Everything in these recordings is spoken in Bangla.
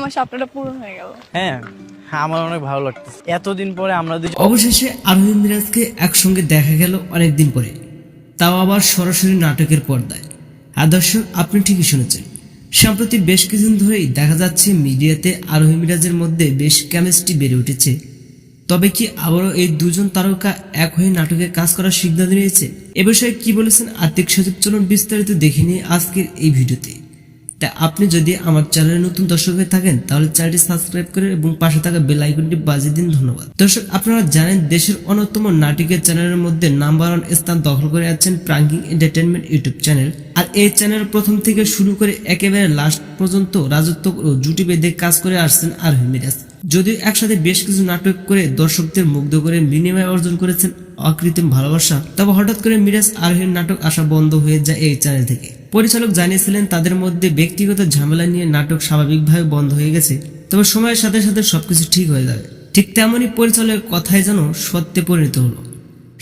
আমার স্বপ্নটা পূরণ হয়ে গেল। হ্যাঁ আমার অনেক ভালো লাগতেছে। এতদিন পরে আমরা দুজন অবশেষে মিরাজকে একসঙ্গে দেখা গেল অনেকদিন পরে। তাও আবার সরাসরি নাটকের পর্দায়। আর দর্শক আপনি ঠিকই শুনেছেন। সম্প্রতি বেশ কিছুদিন ধরেই দেখা যাচ্ছে মিডিয়াতে আরোহী মিরাজের মধ্যে বেশ কেমিস্ট্রি বেড়ে উঠেছে। তবে কি আবারও এই দুজন তারকা এক হয়ে নাটকে কাজ করার সিদ্ধান্ত নিয়েছে? এ বিষয়ে কি বলেছেন আর্থিক সচিব? চলুন বিস্তারিত দেখে নিয়ে আজকের এই ভিডিওতে। তা আপনি যদি আমার চ্যানেলে নতুন দর্শক হয়ে থাকেন, তাহলে চ্যানেলটি সাবস্ক্রাইব করে এবং পাশে থাকা বেল আইকনটি বাজিয়ে দিন। ধন্যবাদ। দর্শক, আপনারা জানেন দেশের অন্যতম নাটকের চ্যানেলের মধ্যে নাম্বার ওয়ান স্থান দখল করে আছেন প্রাঙ্কিং এন্টারটেনমেন্ট ইউটিউব চ্যানেল। আর এই চ্যানেল প্রথম থেকে শুরু করে একেবারে লাস্ট পর্যন্ত রাজত্ব ও জুটি বেঁধে কাজ করে আসছেন আর মিরাজ। যদিও একসাথে বেশ কিছু নাটক করে দর্শকদের মুগ্ধ করে বিনিময় অর্জন করেছেন অকৃত্রিম ভালোবাসা, তবে হঠাৎ করে মিরাজ আরোহীর নাটক আসা বন্ধ হয়ে যায় এই চ্যানেল থেকে। পরিচালক জানিয়েছিলেন, তাদের মধ্যে ব্যক্তিগত ঝামেলা নিয়ে নাটক স্বাভাবিকভাবে বন্ধ হয়ে গেছে, তবে সময়ের সাথে সাথে সবকিছু ঠিক হয়ে যাবে। ঠিক তেমনই পরিচালকের কথাই যেন সত্যে পরিণত হলো।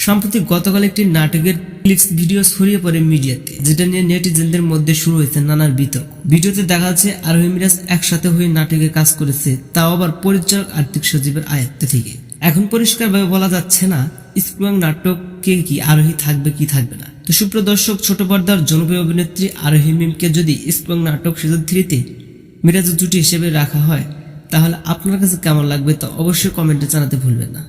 সম্প্রতি গতকাল একটি নাটকের ক্লিপস ভিডিও ছড়িয়ে পড়ে মিডিয়াতে, যেটা নিয়ে নেটিজেনদের মধ্যে শুরু হয়েছে নানান বিতর্ক। ভিডিওতে দেখা যাচ্ছে, আরোহী মিরাজ একসাথে হয়ে নাটকে কাজ করেছে, তাও আবার পরিচালক আর্থিক সচিবের আয়ত্তে থেকে। এখন পরিষ্কারভাবে বলা যাচ্ছে না স্কুয়াং নাটককে কি আরোহী থাকবে, কি থাকবে না? তো সুপ্রদর্শক ছোট পর্দার জনপ্রিয় অভিনেত্রী আরোহী মিমকে যদি স্কুয়াং নাটক সিজন থ্রিতে মিরাজ জুটি হিসেবে রাখা হয়, তাহলে আপনার কাছে কেমন লাগবে তা অবশ্যই কমেন্টে জানাতে ভুলবেন না।